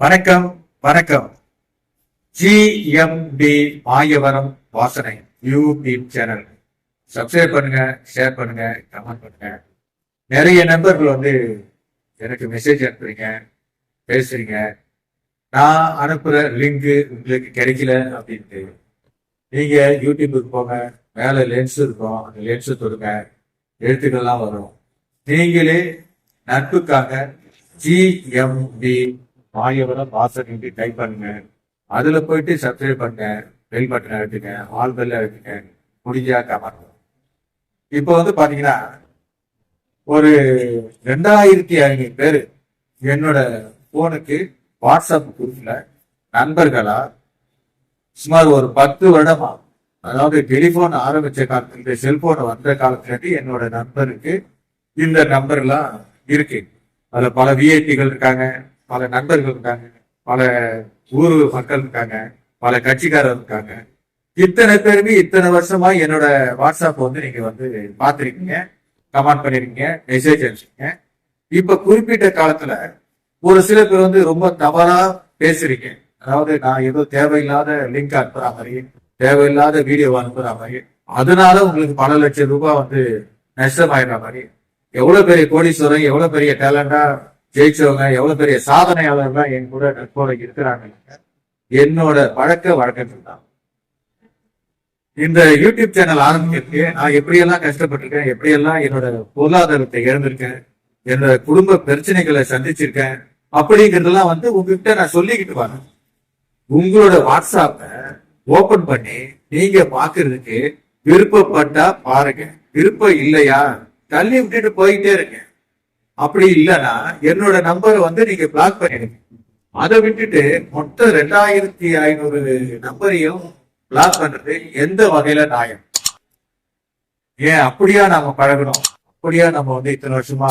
வணக்கம் வணக்கம். ஜிஎம்டி மாயவரம் வாசனை யூடியூப் சேனல் சப்ஸ்கிரைப் பண்ணுங்க ஷேர் பண்ணுங்க கமெண்ட் பண்ணுங்க. நிறைய நண்பர்கள் வந்து எனக்கு மெசேஜ் அனுப்புறீங்க பேசுறீங்க. நான் அனுப்புற லிங்க் உங்களுக்கு கிடைக்கல அப்படின்ட்டு. நீங்க யூடியூபுக்கு போங்க மேல லென்ஸ் இருக்கும் அந்த லென்ஸ் தொடுங்க எழுத்துக்கள்லாம் வரும். நீங்களே நட்புக்காக ஜிஎம்டி ஆகியவரை வாசன் டைப் பண்ணுங்க அதுல போயிட்டு சப்ஸ்கிரைப் பண்ணுங்க பெல் பட்டன் எடுத்துங்க ஆல் பெல்ல எடுத்துங்க முடிஞ்சா கமெண்ட் இப்போ வந்து பாத்தீங்கன்னா ஒரு ரெண்டாயிரத்தி ஐநூறு பேர் என்னோட போனுக்கு வாட்ஸ்அப் குரூப்ல நண்பர்களா சுமார் ஒரு பத்து வருடமா அதாவது டெலிபோன் ஆரம்பிச்ச காலத்துல செல்போன் வந்த காலத்துல என்னோட நண்பருக்கு இந்த நம்பர்லாம் இருக்கு. அதுல பல விஐடிகள் இருக்காங்க. பல நண்பர்கள் இருக்காங்க பல ஊர் மக்கள் இருக்காங்க பல கட்சிக்காரர் இருக்காங்க. இத்தனை பேருமே இத்தனை வருஷமா என்னோட வாட்ஸ்அப் வந்து நீங்க வந்து பார்த்திருக்கீங்க கமெண்ட் பண்ணிருக்கீங்க மெசேஜ் அனுப்பிச்சிருக்கீங்க. இப்ப குறிப்பிட்ட காலத்துல ஒரு சில பேர் வந்து ரொம்ப தவறா பேசுறீங்க. அதாவது நான் ஏதோ தேவையில்லாத லிங்க் அனுப்புற மாதிரி தேவையில்லாத வீடியோ அனுப்புற மாதிரி அதனால உங்களுக்கு பல லட்சம் ரூபாய் வந்து நஷ்டமாயிடுற மாதிரி. எவ்வளவு பெரிய கோடீஸ்வரன் எவ்வளவு பெரிய டேலண்டா ஜெயிச்சவங்க எவ்வளவு பெரிய சாதனையாளர்கள் என் கூட நட்போட இருக்கிறாங்க. என்னோட பழக்க வழக்கங்கள் தான். இந்த யூடியூப் சேனல் ஆரம்பிக்கிறதுக்கு நான் எப்படியெல்லாம் கஷ்டப்பட்டிருக்கேன் எப்படியெல்லாம் என்னோட பொருளாதாரத்தை இழந்திருக்கேன் என்னோட குடும்ப பிரச்சனைகளை சந்திச்சிருக்கேன் அப்படிங்கிறதெல்லாம் வந்து உங்ககிட்ட நான் சொல்லிக்கிட்டு வரேன். உங்களோட வாட்ஸ்அப்பை ஓபன் பண்ணி நீங்க பாக்குறதுக்கு விருப்பப்பட்டா பாருங்க. விருப்பம் இல்லையா? தள்ளி விட்டுட்டு போயிட்டே இருக்கேன். அப்படி இல்லைன்னா என்னோட நம்பரை வந்து நீங்க பிளாக் பண்ணிடுங்க. அதை விட்டுட்டு மொத்த ரெண்டாயிரத்தி ஐநூறு நம்பரையும் பிளாக் பண்றது எந்த வகையில நியாயம்? ஏன் அப்படியா நாம பழகணும்? அப்படியா நம்ம வந்து இத்தனை வருஷமா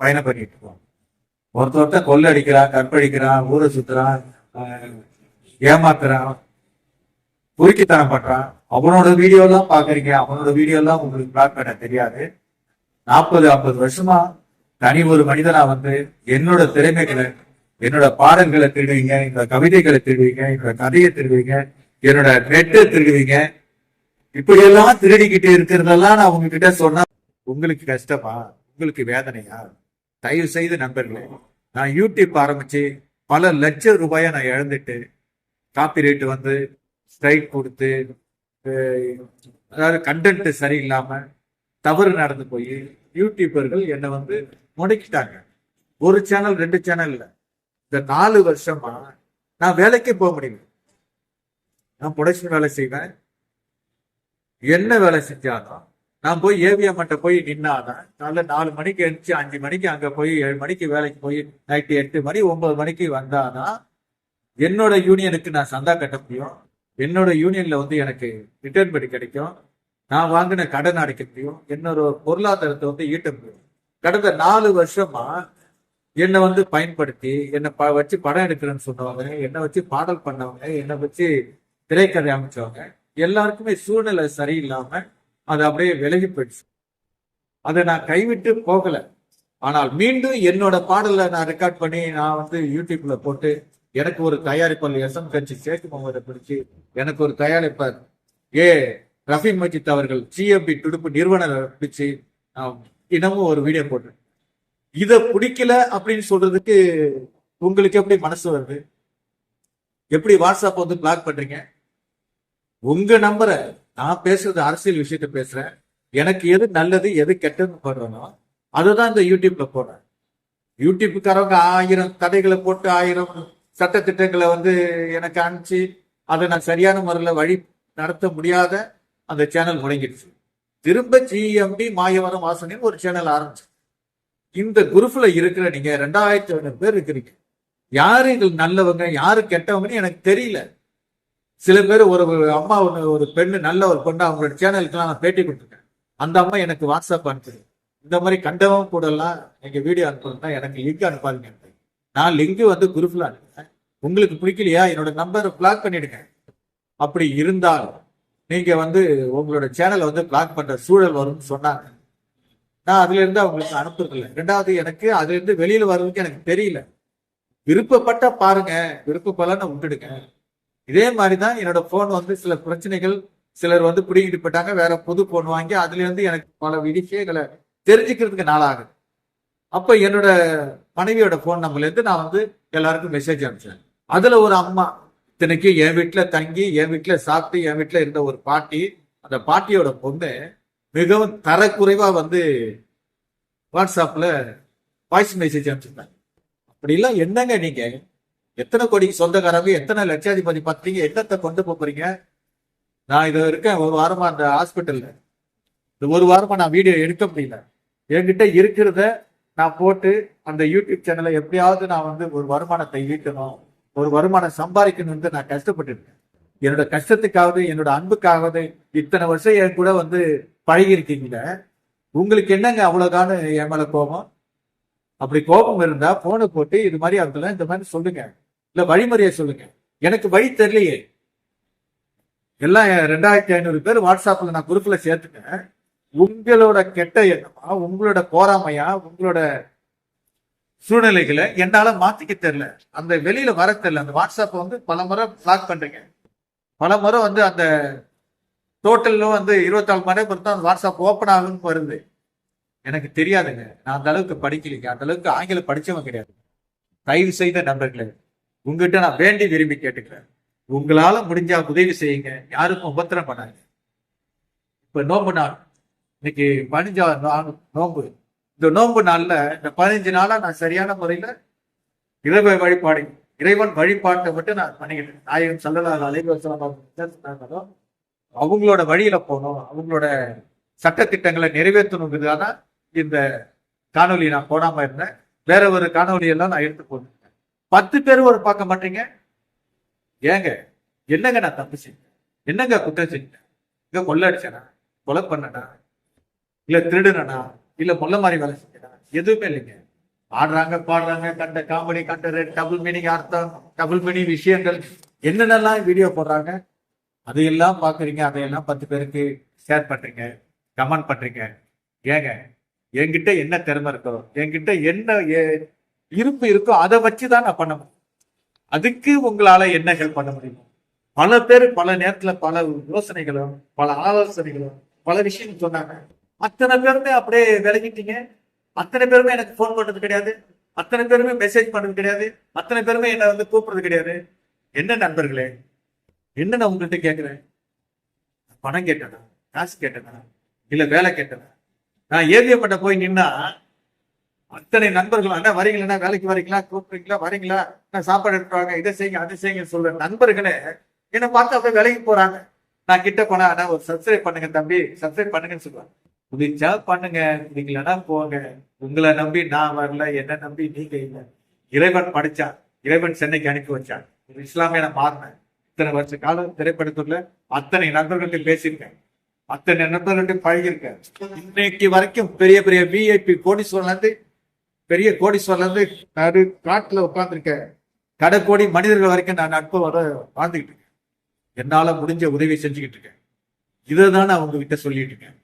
பயணம் பண்ணிட்டு இருக்கோம்? ஒருத்த ஒருத்த கொள்ளை கற்பழிக்கிறான் ஊரை சுத்துறான் ஏமாத்துறான் குறுக்கித்தனம் பண்றான். அவனோட வீடியோ எல்லாம் பாக்குறீங்க அவனோட வீடியோ எல்லாம் உங்களுக்கு பிளாக் பண்ண தெரியாது. நாற்பது ஐம்பது வருஷமா தனி ஒரு மனிதனா வந்து என்னோட திறமைகளை என்னோட பாடல்களை திருடுவீங்க என்னோட கவிதைகளை திருடுவீங்க என்னோட கதையை திருடுவீங்க என்னோட நெட்டை திருடுவீங்க. இப்படியெல்லாம் திருடிக்கிட்டு இருக்கிறதெல்லாம் நான் உங்ககிட்ட சொன்னா உங்களுக்கு கஷ்டமா? உங்களுக்கு வேதனையா? தயவு செய்து நண்பர்களே நான் யூடியூப் ஆரம்பிச்சு பல லட்சம் ரூபாயை நான் இழந்துட்டு காப்பி வந்து ஸ்ட்ரைக் கொடுத்து அதாவது கண்டென்ட் சரியில்லாம தவறு நடந்து போய் யூடியூபர்கள் என்னை வந்து முடக்கிட்டாங்க. ஒரு சேனல் ரெண்டு சேனல் இல்ல. இந்த நாலு வருஷமா நான் வேலைக்கு போக முடியல. நான் ப்ரொடக்ஷன் வேலை செய்வேன். என்ன வேலை செஞ்சாலும் நான் போய் ஏவிஎம்மிட்ட போய் நின்னாதான் காலைல நாலு மணிக்கு எழுந்துச்சு அஞ்சு மணிக்கு அங்க போய் ஏழு மணிக்கு வேலைக்கு போய் நைட்டு எட்டு மணி ஒன்பது மணிக்கு வந்தாதான் என்னோட யூனியனுக்கு நான் சந்தா கட்ட முடியும். என்னோட யூனியன்ல வந்து எனக்கு ரிட்டர்ன் படி கிடைக்கும். நான் வாங்கின கடன் அடைக்க முடியும். என்னோட பொருளாதாரத்தை வந்து ஈட்ட முடியும். கடந்த நாலு வருஷமா என்னை வந்து பயன்படுத்தி என்னை ப வச்சு படம் எடுக்கிறேன்னு சொன்னவங்க என்னை வச்சு பாடல் பண்ணவங்க என்னை வச்சு திரைக்கதை அமைச்சவங்க எல்லாருக்குமே சூழ்நிலை சரியில்லாம அது அப்படியே விலகி போயிடுச்சு. அதை நான் கைவிட்டு போகல. ஆனால் மீண்டும் என்னோட பாடலை நான் ரெக்கார்ட் பண்ணி நான் வந்து யூடியூப்ல போட்டு எனக்கு ஒரு தயாரிப்பாளர் எஸ்எம் கட்சி சேட்டு முகமதை பிடிச்சி எனக்கு ஒரு தயாரிப்பார் ஏ ரஃபி மஜித் அவர்கள் சிஎம்பி துடுப்பு நிறுவனர் பிடிச்சு நான் தினமும் ஒரு வீடியோ போடுறேன் இதை பிடிக்கல அப்படின்னு சொல்றதுக்கு உங்களுக்கு எப்படி மனசு வருது? எப்படி வாட்ஸ்அப் வந்து பிளாக் பண்றீங்க? உங்க நம்பரை நான் பேசுறது அரசியல் விஷயத்த பேசுறேன். எனக்கு எது நல்லது எது கெட்டதுன்னு பண்றேனோ அதுதான் இந்த யூடியூப்ல போடுறேன். யூடியூப்புக்காரவங்க ஆயிரம் கதைகளை போட்டு ஆயிரம் சட்ட திட்டங்களை வந்து எனக்கு அனுப்பிச்சு அதை நான் சரியான முறையில் வழி நடத்த முடியாத அந்த சேனல் முடங்கிடுச்சு. திரும்ப ஜிஎம்பி மாயவரம் வாசனின் ஒரு சேனல் ஆரம்பிச்சு. இந்த குரூப்ல இருக்கிற நீங்க ரெண்டாயிரத்தி ஐநூறு பேர் இருக்கிறீங்க. யாரு இதில் நல்லவங்க யாரு கெட்டவங்கன்னு எனக்கு தெரியல. சில பேர் ஒரு அம்மா ஒன்று ஒரு பெண்ணு நல்ல ஒரு பொண்ணு அவங்களோட சேனலுக்குலாம் நான் பேட்டி கொடுத்துருக்கேன் அந்த அம்மா எனக்கு வாட்ஸ்அப் அனுப்புது. இந்த மாதிரி கண்டவன் கூடலாம் நீங்கள் வீடியோ அனுப்புறதுனா எனக்கு லிங்க் அனுப்பாதீங்க. நான் லிங்க் வந்து குரூப்ல அனுப்புறேன். உங்களுக்கு பிடிக்கலையா? என்னோட நம்பரை பிளாக் பண்ணிடுங்க. அப்படி இருந்தால் நீங்க வந்து உங்களோட சேனலை வந்து பிளாக் பண்ற சூழல் வரும்னு சொன்னாங்க. நான் அதுல இருந்து அவங்களுக்கு அனுப்புறதில்ல. ரெண்டாவது எனக்கு அதுல இருந்து வெளியில வர்றதுக்கு எனக்கு தெரியல. விருப்பப்பட்ட பாருங்க. விருப்பப்பலன்னு விட்டுடுங்க. இதே மாதிரி தான் என்னோட போன் வந்து சில பிரச்சனைகள் சிலர் வந்து பிடிங்கிட்டு போயிட்டாங்க. வேற புது போன் வாங்கி அதுல இருந்து எனக்கு பல விஷயங்களை தெரிஞ்சுக்கிறதுக்கு நாளாகுது அப்ப என்னோட மனைவியோட போன் நம்பர்ல இருந்து நான் வந்து எல்லாருக்கும் மெசேஜ் அனுப்பிச்சேன் அதுல ஒரு அம்மா இத்தனைக்கு என் வீட்டில் தங்கி என் வீட்டில் சாப்பிட்டு என் வீட்டில் இருந்த ஒரு பாட்டி அந்த பாட்டியோட பொண்ணு மிகவும் தரக்குறைவாக வந்து வாட்ஸ்அப்பில் வாய்ஸ் மெசேஜ் அனுப்பிச்சிருந்தாங்க. அப்படிலாம் என்னங்க நீங்கள் எத்தனை கோடி சொந்தக்காரங்க எத்தனை லட்சாதிபதி பார்த்தீங்க என்னத்தை கொண்டு போகிறீங்க நான் இதை இருக்கேன் ஒரு வாரமாக அந்த ஹாஸ்பிட்டலில் இந்த ஒரு வாரமாக நான் வீடியோ எடுக்க முடியல. என்கிட்ட இருக்கிறத நான் போட்டு அந்த யூடியூப் சேனலை எப்படியாவது நான் வந்து ஒரு வருமானத்தை ஈட்டணும். ஒரு வருமானம் சம்பாதிக்கணும்னு நான் கஷ்டப்பட்டுருக்கேன். என்னோட கஷ்டத்துக்காவது என்னோட அன்புக்காவது இத்தனை வருஷம் என் கூட வந்து பழகி இருக்கீங்க உங்களுக்கு என்னங்க அவ்வளவுதானு என் மேல கோபம்? அப்படி கோபம் இருந்தா போனை போட்டு இது மாதிரி அதெல்லாம் இந்த மாதிரி சொல்லுங்க. இல்ல வழிமுறையை சொல்லுங்க. எனக்கு வழி தெரியலையே. எல்லாம் ரெண்டாயிரத்தி ஐநூறு பேர் வாட்ஸ்அப்ல நான் குரூப்ல சேர்த்துட்டேன். உங்களோட கெட்ட எண்ணமா உங்களோட போராமையா உங்களோட சூழ்நிலைகளை என்னால மாத்திக்க தெரியல. அந்த வெளியில வர தெரியல. அந்த வாட்ஸ்அப்பை வந்து பல முறை பிளாக் பண்றீங்க பல முறை வந்து அந்த டோட்டலில் வந்து இருபத்தாலு மணி நேரம் பொறுத்தா அந்த வாட்ஸ்அப் ஓப்பன் ஆகுன்னு வருது. எனக்கு தெரியாதுங்க. நான் அந்த அளவுக்கு படிக்கலைங்க. அந்த அளவுக்கு ஆங்கிலம் படிச்சவன் கிடையாது. தயவு செய்த நண்பர்களே உங்ககிட்ட நான் வேண்டி விரும்பி கேட்டுக்கிறேன். உங்களால முடிஞ்சா உதவி செய்யுங்க. யாருக்கும் உபத்திரம் பண்ணாங்க இப்ப நோம்பு நாள். இன்னைக்கு பதினஞ்சா நோம்பு. இந்த நோன்பு நாள்ல இந்த பதினஞ்சு நாளா நான் சரியான முறையில இறைவ வழிபாடு இறைவன் வழிபாட்டை மட்டும் நான் பண்ணிக்கிட்டேன். நாயகன் சல்லல்லாஹு அலைஹி அவங்களோட வழியில போகணும் அவங்களோட சட்டத்திட்டங்களை நிறைவேற்றணுங்கிறதுக்காக தான் இந்த காணொலி நான் போடாம இருந்தேன். வேற ஒரு காணொலியெல்லாம் நான் எடுத்து போட்டேன் பத்து பேர் ஒரு பார்க்க மாட்டீங்க ஏங்க என்னங்க நான் தப்பு செஞ்சேன்? என்னங்க குற்றம் செஞ்சேன்? இங்க கொள்ள அடிச்சேனா? கொலை பண்ணனா? இல்ல திருடுனா இல்ல முல்ல மாதிரி வேலை செஞ்சுட்டாங்க எதுவுமே இல்லைங்க. ஆடுறாங்க பாடுறாங்க கண்ட காமெடி கண்ட டபுள் மீனிங் அர்த்தம் டபுள் மீனிங் விஷயங்கள். என்னென்னலாம் வீடியோ போடுறாங்க? அதையெல்லாம் பாக்குறீங்க அதையெல்லாம் பத்து பேருக்கு ஷேர் பண்றீங்க கமெண்ட் பண்றீங்க. ஏங்க என்கிட்ட என்ன திறமை இருக்கோ என்கிட்ட என்ன இருப்பு இருக்கோ அதை வச்சு தான் நான் பண்ண முடியும். அதுக்கு உங்களால என்ன ஹெல்ப் பண்ண முடியும்? பல பேர் பல நேரத்துல பல யோசனைகளும் பல ஆலோசனைகளும் பல விஷயம் சொன்னாங்க. அத்தனை பேருமே அப்படியே விலகிட்டீங்க. அத்தனை பேருமே எனக்கு ஃபோன் பண்றது கிடையாது. அத்தனை பேருமே மெசேஜ் பண்றது கிடையாது. அத்தனை பேருமே என்னை வந்து கூப்பிடுறது கிடையாது. என்ன நண்பர்களே? என்ன நான் உங்கள்கிட்ட கேட்குறேன்? பணம் கேட்டதா? காசு கேட்டதா? இல்லை வேலை கேட்டதா? நான் ஏவியப்பட்ட போய் நின்னா அத்தனை நண்பர்கள் அண்ணா வரீங்களா? வேலைக்கு வரீங்களா? கூப்பிடுறீங்களா? வரீங்களா? நான் சாப்பாடு எடுப்பாங்க இதை செய்யுங்க அதை செய்யுங்க சொல்ற நண்பர்களே என்னை பார்த்து அப்படியே வேலைக்கு போறாங்க. நான் கிட்ட போனா நான் ஒரு சப்ஸ்கிரைப் பண்ணுங்க தம்பி சப்ஸ்கிரைப் பண்ணுங்கன்னு சொல்லுவாங்க. முடிஞ்சா பண்ணுங்க. நீங்களா போங்க. உங்களை நம்பி நான் வரல என்ன நம்பி நீங்க இல்லை. இறைவன் படிச்சான் இறைவன் சென்னைக்கு அனுப்பி வச்சான். ஒரு இஸ்லாமிய நான் மாறினேன். இத்தனை வருஷ காலம் திரைப்படத்துள்ள அத்தனை நண்பர்கள்ட்ட பேசியிருக்கேன். அத்தனை நண்பர்கள்ட்ட பழகியிருக்கேன். இன்னைக்கு வரைக்கும் பெரிய பெரிய விஐபி கோடீஸ்வரர்ல இருந்து பெரிய கோடீஸ்வரர்ல இருந்து நடு காட்டுல உட்கார்ந்துருக்கேன். கடைக்கோடி மனிதர்கள் வரைக்கும் நான் நட்பு வர வாழ்ந்துகிட்டு இருக்கேன். என்னால முடிஞ்ச உதவி செஞ்சுக்கிட்டு இருக்கேன். இதை தான் நான் உங்ககிட்ட சொல்லிட்டு இருக்கேன்.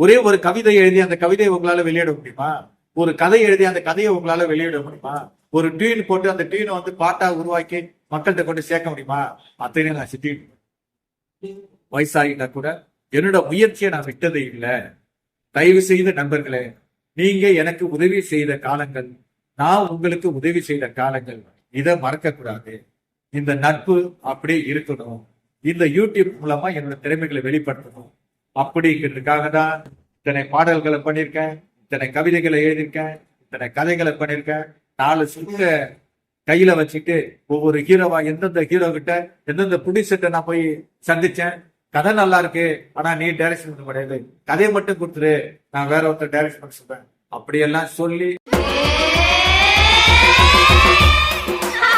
ஒரே ஒரு கவிதை எழுதி அந்த கவிதையை உங்களால வெளியிட முடியுமா? ஒரு கதை எழுதி அந்த கதையை உங்களால வெளியிட முடியுமா? ஒரு டியூன் போட்டு அந்த டியூனை வந்து பாட்டா உருவாக்கி மக்கள்கிட்ட கொண்டு சேர்க்க முடியுமா? அத்தனையும் நான் சிட்டிட்டு வயசாகிட்டா கூட என்னோட முயற்சியை நான் விட்டதே இல்லை. தயவு செய்த நண்பர்களே நீங்க எனக்கு உதவி செய்த காலங்கள் நான் உங்களுக்கு உதவி செய்த காலங்கள் இதை மறக்க கூடாது இந்த நட்பு அப்படியே இருக்கணும். இந்த யூடியூப் மூலமா என்னோட திறமைகளை வெளிப்படுத்தணும். அப்படிங்கிறதுக்காக தான் இத்தனை பாடல்களை பண்ணியிருக்கேன் இத்தனை கவிதைகளை எழுதியிருக்கேன் இத்தனை கதைகளை பண்ணியிருக்கேன். நாலு சுத்த கையில வச்சுட்டு ஒவ்வொரு ஹீரோவா எந்தெந்த ஹீரோ கிட்ட எந்தெந்த ப்ரொடியூசர்கிட்ட நான் போய் சந்திச்சேன். கதை நல்லா இருக்கு ஆனா நீ டைரக்ஷன் பண்ண முடியாது. கதையை மட்டும் கொடுத்துரு நான் வேற ஒருத்தர் டைரக்ஷன் பண்ண சொல்றேன். அப்படியெல்லாம் சொல்லி